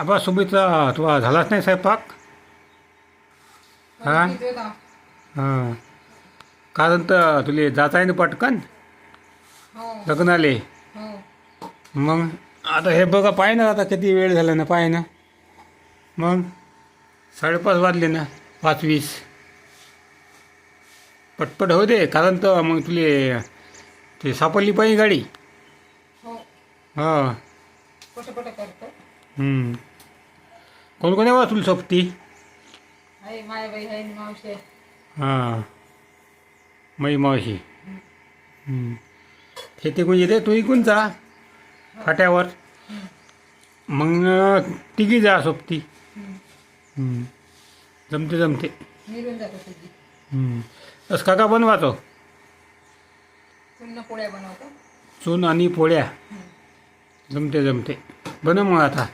आबा सुमित्रा तुला झालाच नाही स्वयंपाक? हा? हां. कारण तर तुले जाता आहे ना पटकन? हो. लग्नाले हो. मग? आता हे बघा पाय ना आता किती वेळ झाला ना पाय ना. मग? साडेपाच वाजले ना पाच वीस. पटपट होऊ दे कारण तर मग तुले ते सापडली पाहिजे गाडी. हो. हा. कोण कोण आहे तुला सोबती? मायाबाई आणि मावशी. आहे हां. मै मावशी. हम्म. ते कोण येते तू इकून जा. फाट्यावर. मग तिघी जा सोबती. जमते जमते. निघून जातो तुझी हम्म. बस काका पोळ्या बनवतो. चून आणि पोळ्या. जमते जमते. बनव मग आता.